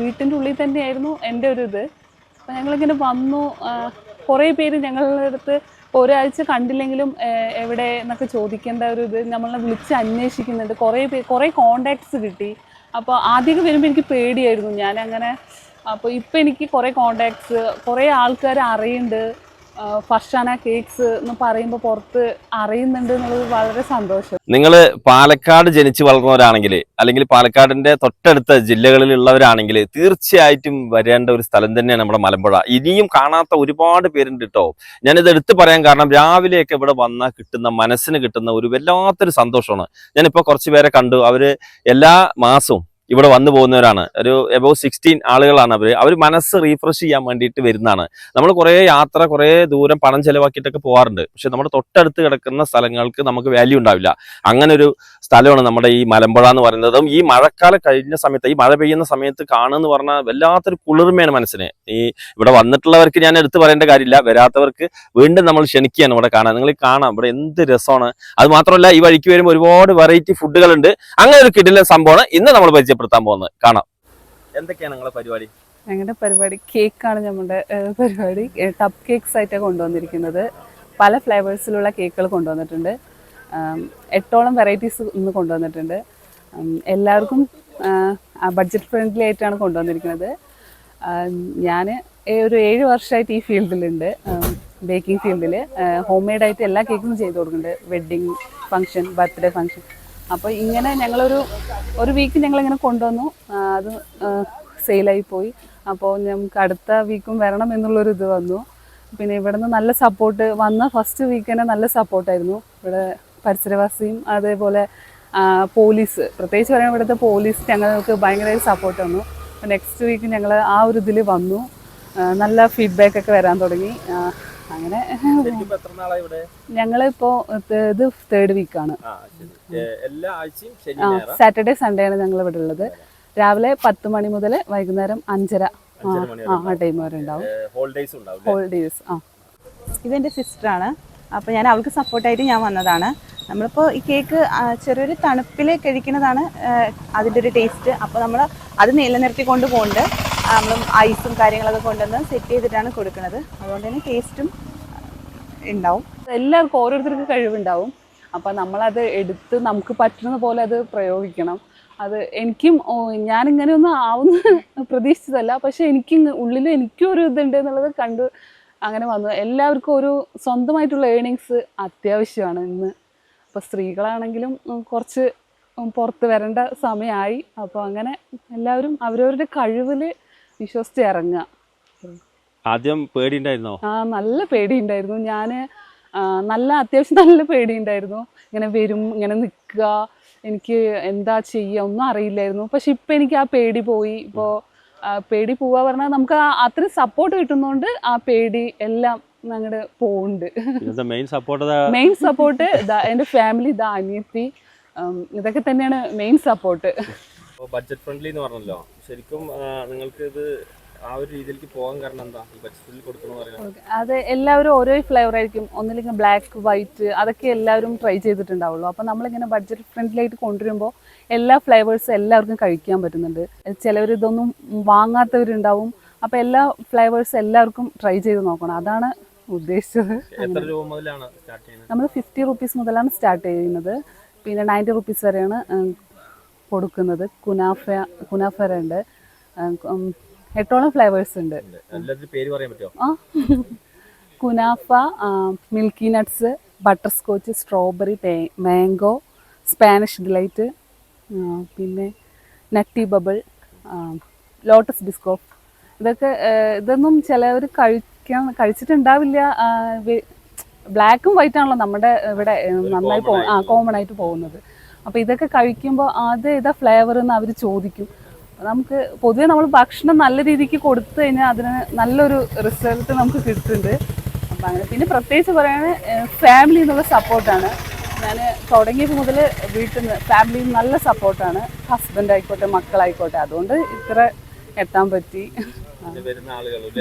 വീട്ടിന്റെ ഉള്ളിൽ തന്നെയായിരുന്നു എന്റെ ഒരു ഇത്. അപ്പം ഞങ്ങളിങ്ങനെ വന്നു. കുറേ പേര് ഞങ്ങളുടെ അടുത്ത് ഒരാഴ്ച കണ്ടില്ലെങ്കിലും എവിടെ എന്നൊക്കെ ചോദിക്കേണ്ട ഒരു ഇത് നമ്മളെ വിളിച്ച് അന്വേഷിക്കുന്നുണ്ട്. കുറേ പേര് കുറേ കോണ്ടാക്ട്സ് കിട്ടി. അപ്പോൾ ആദ്യമൊക്കെ വരുമ്പോൾ എനിക്ക് പേടിയായിരുന്നു. ഞാനങ്ങനെ അപ്പോൾ ഇപ്പം എനിക്ക് കുറേ കോണ്ടാക്ട്സ് കുറേ ആൾക്കാർ അറിയുന്നുണ്ട്. ഫർഷാന കേക്ക്സ് എന്ന് പറയുമ്പോൾ പുറത്ത് അറിയുന്നുണ്ട് എന്നുള്ളത് വളരെ സന്തോഷം. നിങ്ങൾ പാലക്കാട് ജനിച്ചു വളർന്നവരാണെങ്കിൽ അല്ലെങ്കിൽ പാലക്കാടിന്റെ തൊട്ടടുത്ത ജില്ലകളിലുള്ളവരാണെങ്കിൽ തീർച്ചയായിട്ടും വരേണ്ട ഒരു സ്ഥലം തന്നെയാണ് നമ്മുടെ മലമ്പുഴ. ഇനിയും കാണാത്ത ഒരുപാട് പേരുണ്ട് കേട്ടോ ഞാനിത് എടുത്തു പറയാൻ കാരണം രാവിലെയൊക്കെ ഇവിടെ വന്നാൽ കിട്ടുന്ന മനസ്സിന് കിട്ടുന്ന ഒരു വല്ലാത്തൊരു സന്തോഷമാണ്. ഞാനിപ്പോൾ കുറച്ച് പേരെ കണ്ടു. അവർ എല്ലാ മാസവും ഇവിടെ വന്നു പോകുന്നവരാണ്. ഒരു എബോവ് സിക്സ്റ്റീൻ ആളുകളാണ് അവർ അവർ മനസ്സ് റീഫ്രഷ് ചെയ്യാൻ വേണ്ടിയിട്ട് വരുന്നതാണ്. നമ്മൾ കുറേ യാത്ര കുറേ ദൂരം പണം ചെലവാക്കിയിട്ടൊക്കെ പോകാറുണ്ട് പക്ഷെ നമ്മുടെ തൊട്ടടുത്ത് കിടക്കുന്ന സ്ഥലങ്ങൾക്ക് നമുക്ക് വാല്യൂ ഉണ്ടാവില്ല. അങ്ങനെ ഒരു സ്ഥലമാണ് നമ്മുടെ ഈ മലമ്പുഴ എന്ന് പറയുന്നതും ഈ മഴക്കാലം കഴിഞ്ഞ സമയത്ത് ഈ മഴ പെയ്യുന്ന സമയത്ത് കാണുമെന്ന് പറഞ്ഞാൽ വല്ലാത്തൊരു കുളിർമയാണ് മനസ്സിന്. ഈ ഇവിടെ വന്നിട്ടുള്ളവർക്ക് ഞാൻ എടുത്തു പറയേണ്ട കാര്യമില്ല. വരാത്തവർക്ക് വീണ്ടും നമ്മൾ ക്ഷണിക്കുകയാണ് ഇവിടെ കാണാൻ. നിങ്ങൾ കാണാം. ഇവിടെ എന്ത് രസമാണ്. അത് മാത്രമല്ല ഈ വഴിക്ക് വരുമ്പോൾ ഒരുപാട് വെറൈറ്റി ഫുഡുകളുണ്ട് അങ്ങനെ ഒരു കിടിലൻ സംഭവമാണ്. ഇന്ന് നമ്മൾ പരിചയപ്പെടുത്താൻ പോകുന്നത്. കാണാം. എന്തൊക്കെയാണ് നിങ്ങളെ പരിപാടി? ഞങ്ങളുടെ പരിപാടി കേക്കാണ് നമ്മുടെ ഞങ്ങളുടെ പരിപാടി. ടപ്പ് കേക്ക്സ് ആയിട്ടാണ് കൊണ്ടുവന്നിരിക്കുന്നത്. പല ഫ്ലേവേഴ്സിലുള്ള കേക്കുകൾ കൊണ്ടുവന്നിട്ടുണ്ട്. എട്ടോളം വെറൈറ്റീസ് ഇന്ന് കൊണ്ടുവന്നിട്ടുണ്ട്. എല്ലാവർക്കും ബഡ്ജറ്റ് ഫ്രണ്ട്ലി ആയിട്ടാണ് കൊണ്ടുവന്നിരിക്കുന്നത്. ഞാൻ ഒരു ഏഴ് വർഷമായിട്ട് ഈ ഫീൽഡിലുണ്ട്. ബേക്കിംഗ് ഫീൽഡിൽ ഹോം മെയ്ഡായിട്ട് എല്ലാ കേക്കും ചെയ്ത് കൊടുക്കുന്നുണ്ട്. വെഡ്ഡിങ് ഫംഗ്ഷൻ ബർത്ത്ഡേ ഫങ്ഷൻ അപ്പോൾ ഇങ്ങനെ ഞങ്ങളൊരു ഒരു വീക്ക് ഞങ്ങളിങ്ങനെ കൊണ്ടുവന്നു. അത് സെയിലായി പോയി. അപ്പോൾ ഞങ്ങൾക്ക് അടുത്ത വീക്കും വരണം എന്നുള്ളൊരു ഇത് വന്നു. പിന്നെ ഇവിടെ നിന്ന് നല്ല സപ്പോർട്ട് വന്ന ഫസ്റ്റ് വീക്ക് തന്നെ നല്ല സപ്പോർട്ടായിരുന്നു ഇവിടെ പരിസരവാസിയും അതേപോലെ പോലീസ് പ്രത്യേകിച്ച് പറയുമ്പോൾ ഇവിടുത്തെ പോലീസ് ഞങ്ങൾക്ക് ഭയങ്കര സപ്പോർട്ട് തന്നു. നെക്സ്റ്റ് വീക്ക് ഞങ്ങൾ ആ ഒരു ഇതിൽ വന്നു. നല്ല ഫീഡ്ബാക്ക് ഒക്കെ വരാൻ തുടങ്ങി. അങ്ങനെ ഞങ്ങളിപ്പോ ഇത് തേർഡ് വീക്കാണ്? സാറ്റർഡേ സൺഡേ ആണ് ഞങ്ങൾ ഇവിടെ ഉള്ളത്. രാവിലെ പത്ത് മണി മുതൽ വൈകുന്നേരം അഞ്ചര. ആ ടൈം വരെ ഉണ്ടാവും. ഹോൾ ഡേയ്സ് ആ. ഇതെന്റെ സിസ്റ്ററാണ് അപ്പോൾ ഞാൻ അവൾക്ക് സപ്പോർട്ടായിട്ട് ഞാൻ വന്നതാണ്. നമ്മളിപ്പോൾ ഈ കേക്ക് ചെറിയൊരു തണുപ്പിൽ കഴിക്കുന്നതാണ് അതിന്റെ ഒരു ടേസ്റ്റ് അപ്പോൾ നമ്മൾ അത് നിലനിർത്തിക്കൊണ്ട് പോകണ്ട് പോകുന്നുണ്ട് നമ്മൾ ഐസും കാര്യങ്ങളൊക്കെ കൊണ്ടുവന്ന് സെറ്റ് ചെയ്തിട്ടാണ് കൊടുക്കുന്നത്. അതുകൊണ്ട് തന്നെ ടേസ്റ്റും ഉണ്ടാവും. എല്ലാവർക്കും ഓരോരുത്തർക്ക് കഴിവുണ്ടാവും. അപ്പം നമ്മളത് എടുത്ത് നമുക്ക് പറ്റുന്ന പോലെ അത് പ്രയോഗിക്കണം. അത് എനിക്കും ഓ, ഞാനിങ്ങനെയൊന്നും ആവുന്ന പ്രതീക്ഷിച്ചതല്ല. പക്ഷെ എനിക്ക് ഉള്ളിൽ എനിക്കും ഒരു ഇതുണ്ട് എന്നുള്ളത് കണ്ടു അങ്ങനെ വന്നു. എല്ലാവർക്കും ഒരു സ്വന്തമായിട്ടുള്ള ഏണിങ്സ് അത്യാവശ്യമാണ് ഇന്ന്. അപ്പോൾ സ്ത്രീകളാണെങ്കിലും കുറച്ച് പുറത്ത് വരേണ്ട സമയമായി. അപ്പോൾ അങ്ങനെ എല്ലാവരും അവരവരുടെ കഴിവിൽ വിശ്വസിച്ച് ഇറങ്ങുക ആദ്യം പേടി ഉണ്ടായിരുന്നോ ആ നല്ല പേടി ഉണ്ടായിരുന്നു ഞാൻ നല്ല അത്യാവശ്യം നല്ല പേടി ഉണ്ടായിരുന്നു ഇങ്ങനെ വരും ഇങ്ങനെ നിൽക്കുക. എനിക്ക് എന്താ ചെയ്യുക ഒന്നും അറിയില്ലായിരുന്നു. പക്ഷെ ഇപ്പം എനിക്ക് ആ പേടി പോയി. ഇപ്പോൾ പേടി പോവുക പറഞ്ഞാൽ നമുക്ക് അത്രയും സപ്പോർട്ട് കിട്ടുന്നതുകൊണ്ട് ആ പേടി എല്ലാം അങ്ങോട്ട് പോകുന്നുണ്ട് മെയിൻ സപ്പോർട്ട് മെയിൻ സപ്പോർട്ട് എന്റെ ഫാമിലി ഇതാ അനിയത്തി. ഇതൊക്കെ തന്നെയാണ് മെയിൻ സപ്പോർട്ട് ബഡ്ജറ്റ് ഫ്രണ്ട്ലി എന്ന് പറഞ്ഞല്ലോ. ശരിക്കും നിങ്ങൾക്ക് ഇത് ആ ഒരു രീതിയിലേക്ക് പോകാൻ കാരണം എന്താ? ഈ കൊടുക്കണം പറയുന്നത്? അത് എല്ലാവരും ഓരോ ഫ്ലേവർ ആയിരിക്കും. ഒന്നില്ലെങ്കിൽ ബ്ലാക്ക് വൈറ്റ് അതൊക്കെ എല്ലാവരും ട്രൈ ചെയ്തിട്ടുണ്ടാവുള്ളൂ. അപ്പോൾ നമ്മളിങ്ങനെ ബഡ്ജറ്റ് ഫ്രണ്ട്ലി ആയിട്ട് കൊണ്ടുവരുമ്പോൾ എല്ലാ ഫ്ലേവേഴ്സ് എല്ലാവർക്കും കഴിക്കാൻ പറ്റുന്നുണ്ട്. ചിലവർ ഇതൊന്നും വാങ്ങാത്തവരുണ്ടാവും. അപ്പോൾ എല്ലാ ഫ്ലേവേഴ്സ് എല്ലാവർക്കും ട്രൈ ചെയ്ത് നോക്കണം. അതാണ് ഉദ്ദേശിച്ചത്. എത്ര രൂപ മുതലാണ് സ്റ്റാർട്ട് ചെയ്യുന്നത്? നമ്മൾ ഫിഫ്റ്റി റുപ്പീസ് മുതലാണ് സ്റ്റാർട്ട് ചെയ്യുന്നത്. പിന്നെ നയന്റി റുപ്പീസ് വരെയാണ് കൊടുക്കുന്നത്. കുനാഫ കുനാഫറ ഉണ്ട് എട്ടോളം ഫ്ലേവേഴ്സ് ഉണ്ട്. ആ. Kunafa milky nuts butter scotch strawberry mango Spanish delight പിന്നെ നട്ടി ബബിൾ ലോട്ടസ് ബിസ്കോ. ഇതൊക്കെ ഇതൊന്നും ചിലവർ കഴിക്കാൻ കഴിച്ചിട്ടുണ്ടാവില്ല. ബ്ലാക്കും വൈറ്റ് ആണല്ലോ നമ്മുടെ ഇവിടെ നന്നായി ആ കോമൺ ആയിട്ട് പോകുന്നത്. അപ്പോൾ ഇതൊക്കെ കഴിക്കുമ്പോൾ അത് ഇതാ ഫ്ലേവർ എന്ന് അവർ ചോദിക്കും. നമുക്ക് പൊതുവെ നമ്മൾ ഭക്ഷണം നല്ല രീതിക്ക് കൊടുത്തു കഴിഞ്ഞാൽ അതിന് നല്ലൊരു റിസൾട്ട് നമുക്ക് കിട്ടുന്നുണ്ട്. അപ്പം അങ്ങനെ പിന്നെ പ്രത്യേകിച്ച് പറയുന്നത് ഫാമിലി എന്നുള്ള സപ്പോർട്ടാണ് ഞാൻ തുടങ്ങിയപ്പോൾ മുതൽ വീട്ടിൽ നിന്ന് നിന്ന് നല്ല സപ്പോർട്ടാണ് ഹസ്ബൻഡ് ആയിക്കോട്ടെ മക്കളായിക്കോട്ടെ. അതുകൊണ്ട് ഇത്ര എത്താൻ പറ്റി.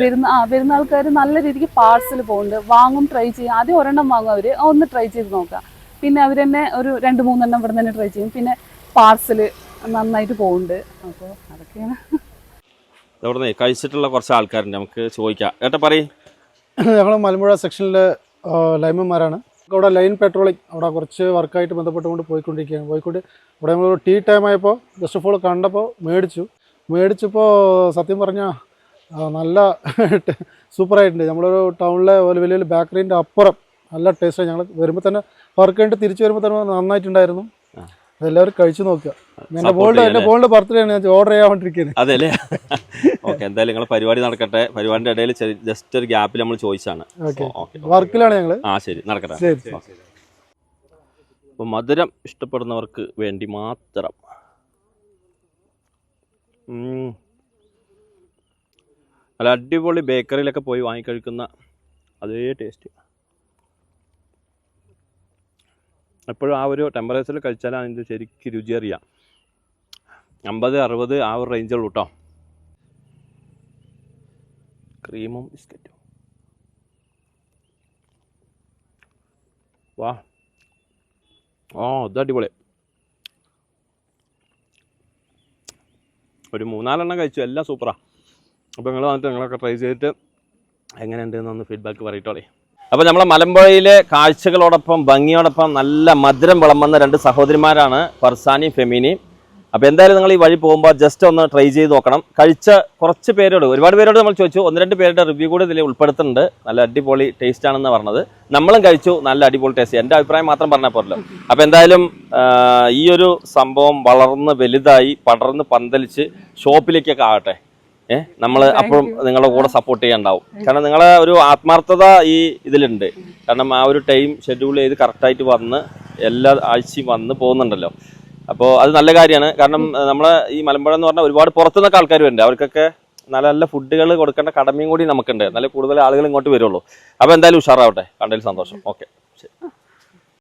വരുന്ന ആ വരുന്ന ആൾക്കാർ നല്ല രീതിക്ക് പാർസൽ പോകുന്നുണ്ട് വാങ്ങും ട്രൈ ചെയ്യും. ആദ്യം ഒരെണ്ണം വാങ്ങും അവർ ഒന്ന് ട്രൈ ചെയ്ത് നോക്കാം. പിന്നെ അവർ തന്നെ ഒരു രണ്ട് മൂന്നെണ്ണം ഇവിടെ തന്നെ ട്രൈ ചെയ്യും. പിന്നെ പാർസൽ നന്നായിട്ട് പോകുന്നുണ്ട് അപ്പോൾ അതൊക്കെയാണ്. ഇതവിടെ കഴിച്ചിട്ടുള്ള കുറച്ച് ആൾക്കാരുണ്ട്. നമുക്ക് ചോദിക്കാം. ഏട്ടാ പറയും. ഞങ്ങൾ മലമ്പുഴ സെക്ഷനിലെ ലൈമന്മാരാണ്. അവിടെ ലൈൻ പെട്രോളിംഗ് അവിടെ കുറച്ച് വർക്കായിട്ട് ബന്ധപ്പെട്ടുകൊണ്ട് പോയിക്കൊണ്ടിരിക്കുകയാണ്. പോയിക്കൊണ്ട് ഇവിടെ നമ്മൾ ടീ ടൈം ആയപ്പോൾ ജസ്റ്റ് ഫോൾ കണ്ടപ്പോൾ മേടിച്ചു. മേടിച്ചപ്പോൾ സത്യം പറഞ്ഞാൽ നല്ല സൂപ്പറായിട്ടുണ്ട് നമ്മളൊരു ടൗണിലെ ഒരു വലിയ വലിയ ബേക്കറീന്റെ അപ്പുറം നല്ല ടേസ്റ്റ് ഞങ്ങൾ വരുമ്പോൾ തന്നെ വർക്ക് കഴിഞ്ഞിട്ട് തിരിച്ചു വരുമ്പോൾ തന്നെ നന്നായിട്ടുണ്ടായിരുന്നു. അതെല്ലാവരും കഴിച്ചു നോക്കുക. എന്റെ ബോൾഡ് എന്റെ? ബോളിന്റെ ബർത്ത്ഡേ ആണ്. ഓർഡർ ചെയ്യാൻ വേണ്ടിയിരിക്കുന്നത് അതെ അല്ലേ ഓക്കെ എന്തായാലും നിങ്ങൾ പരിപാടി നടക്കട്ടെ. പരിപാടിന്റെ ഇടയിൽ ജസ്റ്റ് ഒരു ഗ്യാപ്പിൽ നമ്മൾ ചോദിച്ചാണ്. വർക്കിലാണ് ഞങ്ങൾ ആ ശരി. നടക്കട്ടെ. അപ്പം അപ്പോൾ മധുരം ഇഷ്ടപ്പെടുന്നവർക്ക് വേണ്ടി മാത്രം. നല്ല അടിപൊളി ബേക്കറിയിലൊക്കെ പോയി വാങ്ങിക്കഴിക്കുന്ന അതേ ടേസ്റ്റ് എപ്പോഴും ആ ഒരു ടെമ്പറേച്ചറിൽ കഴിച്ചാൽ അതിന്റെ ശരിക്കും രുചി അറിയാം. അമ്പത് അറുപത് ആ ഒരു റേഞ്ചുള്ളൂ കേട്ടോ ക്രീമും ബിസ്ക്കറ്റും വാ. ഓ ഇത് അടിപൊളി. ഒരു മൂന്നാലെണ്ണം കഴിച്ചു എല്ലാം സൂപ്പറാണ് അപ്പോൾ നിങ്ങൾ വന്നിട്ട് നിങ്ങളൊക്കെ ട്രൈ ചെയ്തിട്ട് എങ്ങനെയുണ്ട് എന്നൊന്ന് ഫീഡ്ബാക്ക് പറയട്ടോളേ അപ്പോൾ നമ്മളെ മലമ്പുഴയിലെ കാഴ്ചകളോടൊപ്പം ഭംഗിയോടൊപ്പം നല്ല മധുരം വിളമ്പുന്ന രണ്ട് സഹോദരിമാരാണ് ഫർസാനി ഫെമിനി. അപ്പോൾ എന്തായാലും നിങ്ങൾ ഈ വഴി പോകുമ്പോൾ ജസ്റ്റ് ഒന്ന് ട്രൈ ചെയ്ത് നോക്കണം. കഴിച്ച കുറച്ച് പേരോട് ഒരുപാട് പേരോട് നമ്മൾ ചോദിച്ചു. ഒന്ന് രണ്ട് പേരുടെ റിവ്യൂ കൂടി ഇതിൽ ഉൾപ്പെടുത്തുന്നുണ്ട്. നല്ല അടിപൊളി ടേസ്റ്റ് ആണെന്ന് പറഞ്ഞത്. നമ്മളും കഴിച്ചു. നല്ല അടിപൊളി ടേസ്റ്റ് എന്റെ അഭിപ്രായം മാത്രം പറഞ്ഞാൽ പോരല്ലോ. അപ്പോൾ എന്തായാലും ഈ ഒരു സംഭവം വളർന്ന് വലുതായി പടർന്ന് പന്തലിച്ച് ഷോപ്പിലേക്കൊക്കെ ആകട്ടെ. ഏഹ് നമ്മൾ അപ്പോഴും നിങ്ങളുടെ കൂടെ സപ്പോർട്ട് ചെയ്യാണ്ടാവും കാരണം നിങ്ങളെ ഒരു ആത്മാർത്ഥത ഈ ഇതിലുണ്ട്. കാരണം ആ ഒരു ടൈം ഷെഡ്യൂൾ ചെയ്ത് കറക്റ്റായിട്ട് വന്ന് എല്ലാ ആഴ്ചയും വന്ന് പോകുന്നുണ്ടല്ലോ. അപ്പോൾ അത് നല്ല കാര്യമാണ്. കാരണം നമ്മളെ ഈ മലമ്പുഴ എന്ന് പറഞ്ഞാൽ ഒരുപാട് പുറത്തുനിന്നൊക്കെ ആൾക്കാർ വരുന്നുണ്ട്. അവർക്കൊക്കെ നല്ല നല്ല ഫുഡുകൾ കൊടുക്കേണ്ട കടമയും കൂടി നമുക്കുണ്ട്. നല്ല കൂടുതൽ ആളുകൾ ഇങ്ങോട്ട് വരുള്ളൂ. അപ്പോൾ എന്തായാലും ഉഷാറാവട്ടെ. കണ്ടതിൽ സന്തോഷം. ഓക്കെ